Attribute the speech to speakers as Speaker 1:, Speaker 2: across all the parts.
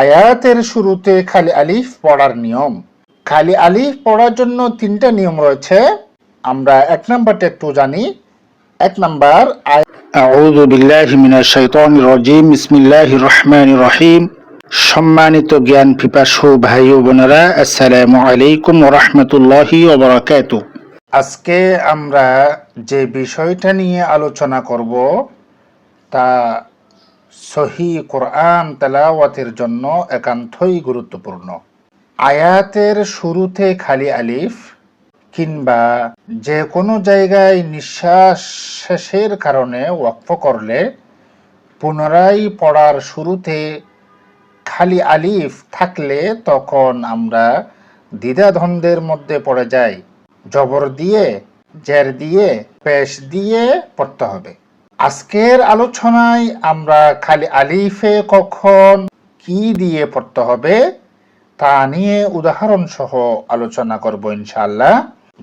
Speaker 1: আয়াতের শুরুতে খালি আলিফ পড়ার নিয়ম। খালি আলিফ পড়ার জন্য তিনটা নিয়ম রয়েছে। আমরা এক নাম্বারটা একটু জানি। এক নাম্বার আউযু বিল্লাহি মিনাশ শাইতানির রাজিম। বিসমিল্লাহির রহমানির রহিম। সম্মানিত জ্ঞান পিপাসু ভাই ও বোনেরা আসসালামু আলাইকুম ওয়া রাহমাতুল্লাহি ওয়া বারাকাতুহু। আজকে আমরা যে বিষয়টা নিয়ে আলোচনা করব তা সহি কোরআন তেলাওয়াতের জন্য একান্তই গুরুত্বপূর্ণ। আয়াতের শুরুতে খালি আলিফ কিংবা যে কোনো জায়গায় নিঃশ্বাস শেষের কারণে ওয়াকফ করলে পুনরায় পড়ার শুরুতে খালি আলিফ থাকলে তখন আমরা দ্বিধাদ্বন্দ্বের মধ্যে পড়ে যাই। জবর দিয়ে, জের দিয়ে, পেশ দিয়ে পড়তে হবে। আজকের আলোচনায় আমরা খালি আলিফে কখন কি দিয়ে পড়তে হবে তা নিয়ে উদাহরণ সহ আলোচনা করব ইনশাআল্লাহ।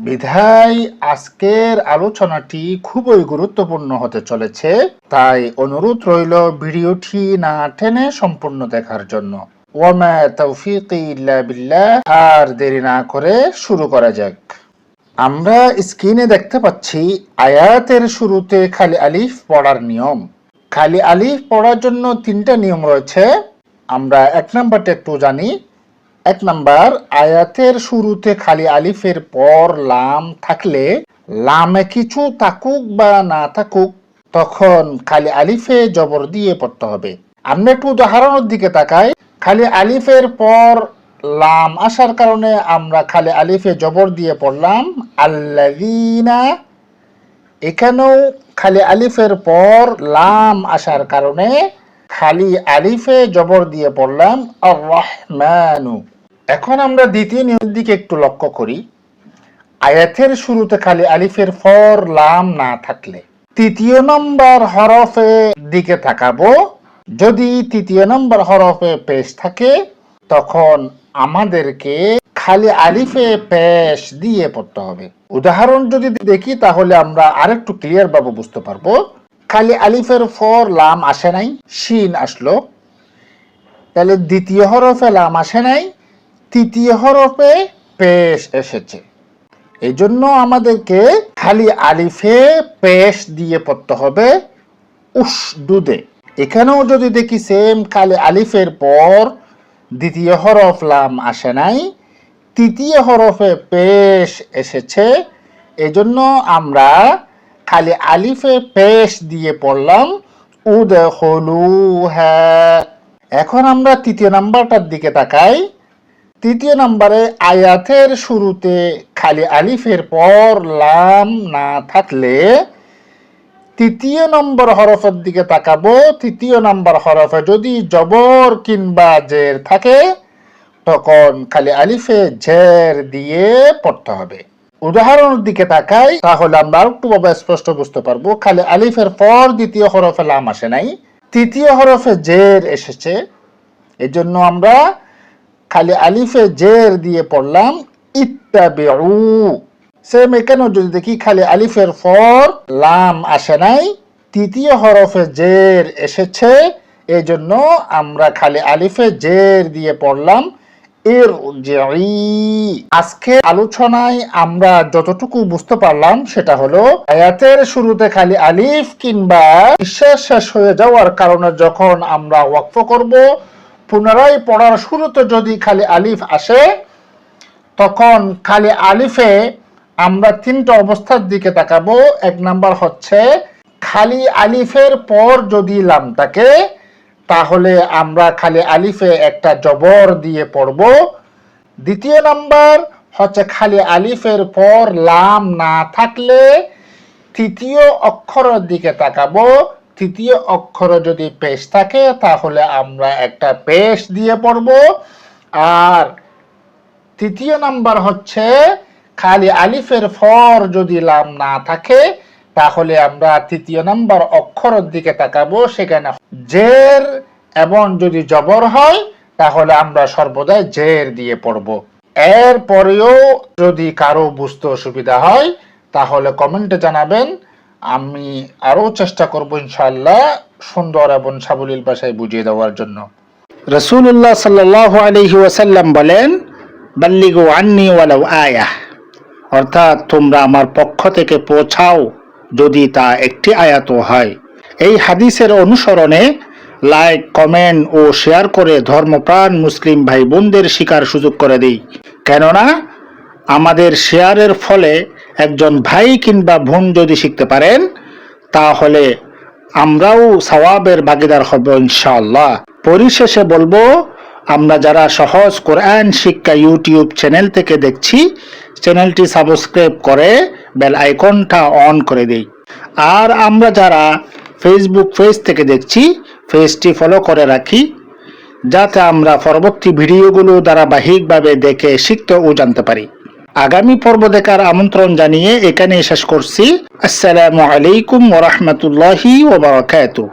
Speaker 1: বিধায় আজকের আলোচনাটি খুবই গুরুত্বপূর্ণ হতে চলেছে, তাই অনুরোধ রইল ভিডিওটি না টেনে সম্পূর্ণ দেখার জন্য। ওয়ামা তৌফিক ইল্লা বিল্লাহ, আর দেরি না করে শুরু করা যাক। আমরা স্ক্রিনে দেখতে পাচ্ছি আয়াতের শুরুতে খালি আলিফ পড়ার নিয়ম। খালি আলিফ পড়ার জন্য তিনটা নিয়ম রয়েছে। আমরা এক নাম্বারটা একটু জানি। এক নাম্বার, আয়াতের শুরুতে খালি আলিফের পর লাম থাকলে লামে কিছু থাকুক বা না থাকুক, তখন খালি আলিফে জবর দিয়ে পড়তে হবে। আমরা একটু উদাহরণের দিকে তাকাই। খালি আলিফের পর লাম আসার কারণে আমরা খালি আলিফে জবর দিয়ে পড়লাম, আল্লাযীনা, এখানেও খালি আলিফের পর লাম আসার কারণে খালি আলিফে জবর দিয়ে পড়লাম আর রহমানু এখন আমরা দ্বিতীয় নিয়মের দিকে একটু লক্ষ্য করি। আয়াতের শুরুতে খালি আলিফের পর লাম না থাকলে। তৃতীয় নম্বর হরফে দিকে তাকাবো। যদি তৃতীয় নম্বর হরফে পেশ থাকে, তখন আমাদেরকে খালি আলিফে পেশ দিয়ে পড়তে হবে। উদাহরণ যদি দেখি, তাহলে আমরা আরেকটু ক্লিয়ার ভাবে বুঝতে পারব। খালি আলিফের ফর লাম আসে নাই, শিন আসলো। তাহলে দ্বিতীয় হরফে লাম আসে নাই, তৃতীয় হরফে পেশ এসেছে। এই জন্য আমাদেরকে খালি আলিফে পেশ দিয়ে পড়তে হবে উস দুদে। এখানেও যদি দেখি সেম খালি আলিফের পর দ্বিতীয় হরফ লাম আসে নাই। তৃতীয় হরফে পেশ এসেছে। এজন্য আমরা খালি আলিফে পেশ দিয়ে পড়লাম। উদ হলু এখন আমরা তৃতীয় নাম্বারটার দিকে তাকাই। তৃতীয় নাম্বারে আয়াতের শুরুতে খালি আলিফের পর লাম না থাকলে তৃতীয় নম্বর হরফের দিকে তাকাবো, তৃতীয় নম্বর হরফে যদি জবর কিংবা জের থাকে, তখন খালি আলিফে ঝের দিয়ে পড়তে হবে। উদাহরণের দিকে তাকাই, তাহলে আমরা একটু ভাবে স্পষ্ট বুঝতে পারব, খালি আলিফের পর দ্বিতীয় হরফে লাম আসে নাই, তৃতীয় হরফে জের এসেছে। এজন্য আমরা খালি আলিফে জের দিয়ে পড়লাম, ইত্তাবিউ। সেম এখানেও যদি দেখি, খালি আলিফের পর লাম আসে নাই, তৃতীয় হরফে জের এসেছে এই জন্য আমরা খালি আলিফে জের দিয়ে পড়লাম। এর আজকে আলোচনায় আমরা যতটুকু বুঝতে পারলাম, সেটা হলো আয়াতের শুরুতে খালি আলিফ কিংবা বিশ্বাস শেষ হয়ে যাওয়ার কারণে যখন আমরা ওয়াকফ করব, পুনরায় পড়ার শুরুতে যদি খালি আলিফ আসে, তখন খালি আলিফে আমরা তিনটা অবস্থার দিকে তাকাবো। এক নাম্বার হচ্ছে, খালি আলিফের পর যদি লাম থাকে, তাহলে আমরা খালি আলিফে একটা জবর দিয়ে পড়ব। দ্বিতীয় নাম্বার হচ্ছে, খালি আলিফের পর লাম না থাকলে তৃতীয় অক্ষরের দিকে তাকাবো। তৃতীয় অক্ষর যদি পেশ থাকে, তাহলে আমরা একটা পেশ দিয়ে পড়ব। আর তৃতীয় নাম্বার হচ্ছে খালি আলিফের ফর যদি লাম না থাকে, তাহলে আমরা তৃতীয় নাম্বার অক্ষরের দিকে তাকাবো, সেখানে জের এবং যদি জবর হয়, তাহলে আমরা সর্বদাই জের দিয়ে পড়ব। এর পরেও যদি কারও বুঝতে অসুবিধা হয়, তাহলে কমেন্টে জানাবেন। আমি আরও চেষ্টা করব ইনশাআল্লাহ সুন্দর এবং সাবলীল ভাষায় বুঝিয়ে দেওয়ার জন্য। রসুল্লাহ সাল্লাহ আলহি ওয়াসাল্লাম বলেন, বাল্লিগু আন্নি ওয়ালাউ আয়াহ অর্থাৎ তোমরা আমার পক্ষ থেকে পৌঁছাও যদি তা একটি আয়াত হয়। এই হাদিসের অনুসরণে লাইক, কমেন্ট ও শেয়ার করে ধর্মপ্রাণ মুসলিম ভাই বোনদের শিকার সুযোগ করে দিই। কেননা আমাদের শেয়ারের ফলে একজন ভাই কিংবা বোন যদি শিখতে পারেন, তাহলে আমরাও সওয়াবের ভাগিদার হব ইনশাআল্লাহ। পরিশেষে বলব আমরা যারা সহজ কোরআন শিক্ষা ইউটিউব চ্যানেল থেকে দেখছি, চ্যানেলটি সাবস্ক্রাইব করে বেল আইকনটা অন করে দিই। আর আমরা যারা ফেসবুক পেজ থেকে দেখছি পেজটি ফলো করে রাখি, যাতে আমরা পরবর্তী ভিডিওগুলো ধারাবাহিকভাবে দেখে, শিখতে ও জানতে পারি। আগামী পর্ব দেখার আমন্ত্রণ জানিয়ে এখানে শেষ করছি। আসসালামু আলাইকুম ওরহমতুল্লাহি ওবরাকাতুহ